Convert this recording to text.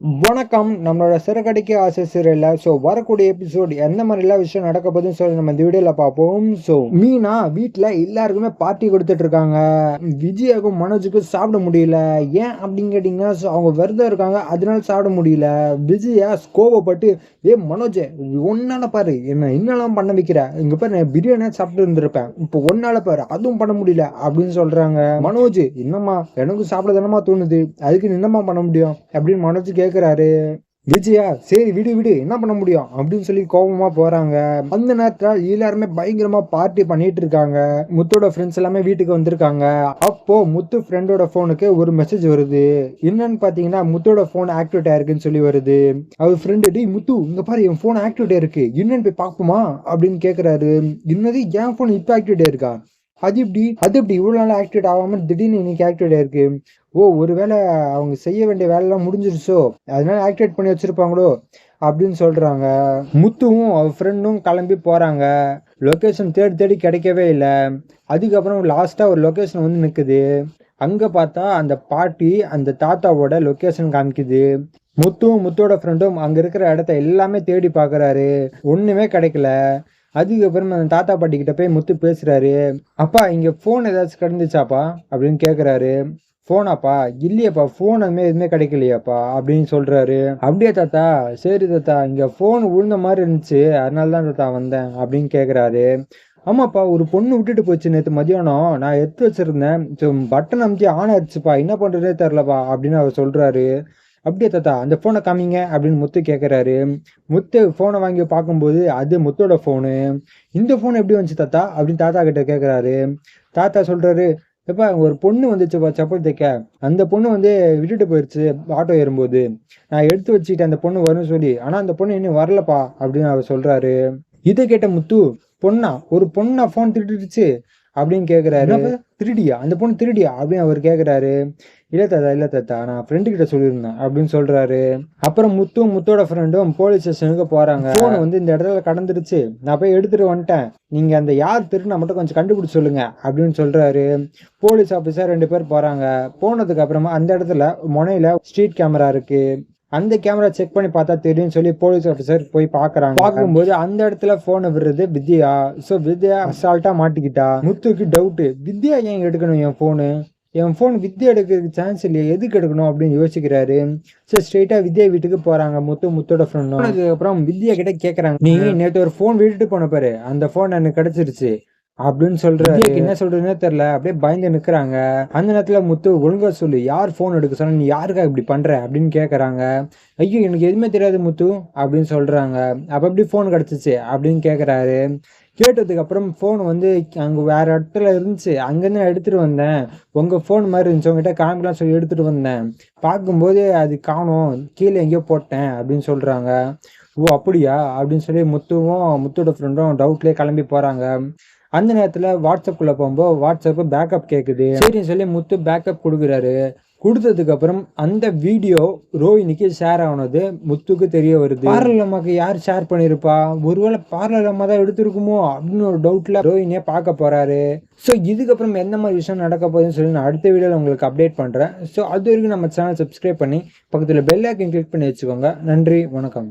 வணக்கம். நம்மளோட சிறகடிக்க ஆசை சிறையில் ஸோ வரக்கூடிய எபிசோட் எந்த மாதிரிலாம் விஷயம் நடக்க போகுதுன்னு சொல்லி நம்ம இந்த வீடியோவில் பார்ப்போம். ஸோ மீனா வீட்டில் எல்லாருக்குமே பார்ட்டி கொடுத்துட்டு இருக்காங்க. விஜயாக்கும் மனோஜுக்கும் சாப்பிட முடியல. ஏன் அப்படின்னு கேட்டிங்கன்னா ஸோ அவங்க விரதம் இருக்காங்க அதனால சாப்பிட முடியல. விஜயா கோவப்பட்டு ஏ மனோஜ் ஒன்னால பாரு என்ன என்னெல்லாம் பண்ண வைக்கிற? இங்க பாரு நான் பிரியாணியாக சாப்பிட்டு இருந்திருப்பேன். இப்போ ஒன்னால பாரு அதுவும் பண்ண முடியல அப்படின்னு சொல்றாங்க. மனோஜ் என்னம்மா எனக்கு சாப்பிட தானமா தோணுது. அதுக்கு என்னம்மா பண்ண முடியும்? அப்படின்னு மனோஜ் கேட்குறாரு விஜயா சரி விடு விடு என்ன பண்ண முடியும்? அப்படின்னு சொல்லி கோபமா போறாங்க. அந்த நேரத்துல எல்லாருமே பயங்கரமா பார்ட்டி பண்ணிட்டு இருக்காங்க. முத்தோட ஃப்ரெண்ட்ஸ் எல்லாமே வீட்டுக்கு வந்திருக்காங்க. அப்போ முத்து ஃப்ரெண்டோட போனுக்கு ஒரு மெசேஜ் வருது. என்னன்னு பாத்தீங்கன்னா முத்தோட போன் ஆக்டிவேட் ஆயிருக்குன்னு சொல்லி வருது. அவர் ஃப்ரெண்டு டேய் முத்து இங்க பாரு என் போன் ஆக்டிவேட் இருக்கு என்னன்னு போய் பார்ப்போமா? அப்படின்னு கேக்குறாரு. என்னது என் போன் இப்போ ஆக்டிவேட் இருக்கா அது இப்படி அது எப்படி? இவ்வளோ நாள் ஆக்டிவேட் ஆகாமல் திடீர்னு இன்னைக்கு ஆக்டிவேட் ஆயிருக்கு ஓ ஒருவேளை அவங்க செய்ய வேண்டிய வேலைலாம் முடிஞ்சிருச்சோ? அதனால ஆக்டிவேட் பண்ணி வச்சிருப்பாங்களோ? அப்படின்னு சொல்கிறாங்க முத்துவும் அவர் ஃப்ரெண்டும் கிளம்பி போகிறாங்க லொக்கேஷன் தேடி தேடி கிடைக்கவே இல்லை. அதுக்கப்புறம் லாஸ்ட்டாக ஒரு லொக்கேஷன் வந்து நிற்குது அங்கே பார்த்தா அந்த பாட்டி அந்த தாத்தாவோட லொக்கேஷன் காமிக்குது. முத்துவும் முத்தோட ஃப்ரெண்டும் அங்கே இருக்கிற இடத்த எல்லாமே தேடி பார்க்குறாரு. ஒன்றுமே கிடைக்கல. அதுக்கப்புறம் அந்த தாத்தா பாட்டி கிட்ட போய் முத்து பேசுறாரு. அப்பா இங்க ஃபோன் ஏதாச்சும் கிடந்துச்சாப்பா? அப்படின்னு கேக்குறாரு. ஃபோனாப்பா இல்லையாப்பா ஃபோன் அதுமாதிரி எதுவுமே கிடைக்கலையாப்பா அப்படின்னு சொல்றாரு. அப்படியே தாத்தா? சரி தாத்தா இங்க ஃபோன் விழுந்த மாதிரி இருந்துச்சு அதனால தான் தாத்தா வந்தேன் அப்படின்னு கேக்குறாரு. ஆமாப்பா ஒரு பொண்ணு விட்டுட்டு போச்சு நேற்று மதியானம் நான் எடுத்து வச்சிருந்தேன். பட்டன் அமுத்தி ஆன் ஆயிடுச்சுப்பா. என்ன பண்றதே தெரிலப்பா அப்படின்னு அவர் சொல்றாரு. அப்படியே தாத்தா அந்த ஃபோனை காமிங்க அப்படின்னு முத்து கேட்குறாரு முத்து ஃபோனை வாங்கி பார்க்கும்போது அது முத்தோட ஃபோனு இந்த ஃபோன் எப்படி வந்துச்சு தாத்தா? அப்படின்னு தாத்தா கிட்ட கேட்குறாரு தாத்தா சொல்கிறாரு எப்பா ஒரு பொண்ணு வந்துச்சுப்பா செப்பல் தைக்க. அந்த பொண்ணு வந்து விட்டுட்டு போயிடுச்சு ஆட்டோ ஏறும்போது. நான் எடுத்து வச்சுக்கிட்டேன் அந்த பொண்ணு வரும்னு சொல்லி. ஆனால் அந்த பொண்ணு இன்னும் வரலப்பா அப்படின்னு அவர் சொல்கிறாரு இதை கேட்ட முத்து பொண்ணா ஒரு பொண்ணா ஃபோன் திருட்டுடுச்சு அப்படின்னு கேட்குறாரு திருடியா? அந்த பொண்ணு திருடியா? அப்படின்னு அவர் கேட்குறாரு இல்லை தாத்தா இல்லை தாத்தா நான் ஃப்ரெண்டு கிட்ட சொல்லியிருந்தேன் அப்படின்னு சொல்றாரு. அப்புறம் முத்தும் முத்தோட ஃப்ரெண்டும் போலீஸ் ஸ்டேஷனுக்கு போறாங்க. ஃபோன் வந்து இந்த இடத்துல கடந்துருச்சு. நான் போய் எடுத்துட்டு வந்துட்டேன். நீங்க அந்த யார் திருநா மட்டும் கொஞ்சம் கண்டுபிடிச்சு சொல்லுங்க அப்படின்னு சொல்றாரு. போலீஸ் ஆஃபீஸர் ரெண்டு பேர் போறாங்க. போனதுக்கு அப்புறமா அந்த இடத்துல முனையில ஸ்ட்ரீட் கேமரா இருக்கு. அந்த கேமரா செக் பண்ணி பார்த்தா தெரியும் சொல்லி போலீஸ் ஆஃபீஸர் போய் பாக்குறாங்க பார்க்கும்போது அந்த இடத்துல போனை விடுறது வித்யா. ஸோ வித்யா அசால்ட்டா மாட்டிக்கிட்டா? முத்துக்கு டவுட்டு வித்யா ஏன் எடுக்கணும் என் போனு என் ஃபோன் வித்யா எடுக்கிறதுக்கு சான்ஸ் இல்லையா. எதுக்கு எடுக்கணும் அப்படின்னு யோசிக்கிறாரு. ஸோ ஸ்ட்ரெயிட்டாக வித்யா வீட்டுக்கு போகிறாங்க முத்து முத்தோட ஃப்ரெண்டும் அதுக்கப்புறம் வித்யா கிட்ட கேட்குறாங்க நீ நேற்று ஒரு ஃபோன் விட்டுட்டு போன பாரு. அந்த ஃபோன் எனக்கு கிடைச்சிருச்சு. அப்படின்னு சொல்றாரு என்ன சொல்றதுன்னே தெரியல. அப்படியே பயந்து நிக்கிறாங்க. அந்த நேரத்துல முத்து ஒழுங்கா சொல்லு. யார் போன் எடுக்க சொன்ன நீ யாருக்கா இப்படி பண்ற? அப்படின்னு கேக்குறாங்க. ஐயோ எனக்கு எதுவுமே தெரியாது முத்து அப்படின்னு சொல்றாங்க. அப்ப எப்படி போன் கிடைச்சிச்சு? அப்படின்னு கேக்குறாரு. கேட்டதுக்கு அப்புறம் ஃபோன் வந்து அங்கே வேற இடத்துல இருந்துச்சு. அங்கேருந்து நான் எடுத்துகிட்டு வந்தேன். உங்கள் ஃபோன் மாதிரி இருந்துச்சு. உங்ககிட்ட காமிக்கலாம் சொல்லி எடுத்துகிட்டு வந்தேன். பார்க்கும்போது அது காணும். கீழே எங்கேயோ போட்டேன் அப்படின்னு சொல்கிறாங்க ஓ அப்படியா? அப்படின்னு சொல்லி முத்துவும் முத்தோட ஃப்ரெண்டும் டவுட்லேயே கிளம்பி போகிறாங்க அந்த நேரத்தில் வாட்ஸ்அப்புக்குள்ளே போகும்போது வாட்ஸ்அப்பு பேக்கப் கேட்குது சரின்னு சொல்லி முத்து பேக்கப் கொடுக்குறாரு. கொடுத்ததுக்கு அப்புறம் அந்த வீடியோ ரோஹினிக்கு ஷேர் ஆனது முத்துக்கு தெரிய வருது. பார்லர் அம்மாக்கு யார் ஷேர் பண்ணியிருப்பா ஒருவேளை பார்லர் அம்மா தான் எடுத்திருக்குமோ? அப்படின்னு ஒரு டவுட்ல ரோஹினியை பார்க்க போறாரு. ஸோ இதுக்கப்புறம் எந்த மாதிரி விஷயம் நடக்க போகுதுன்னு சொல்லி நான் அடுத்த வீடியோவில் உங்களுக்கு அப்டேட் பண்ணுறேன் ஸோ அது வரைக்கும் நம்ம சேனல் சப்ஸ்கிரைப் பண்ணி பக்கத்தில் பெல் ஐக்கன் கிளிக் பண்ணி வச்சுக்கோங்க. நன்றி வணக்கம்.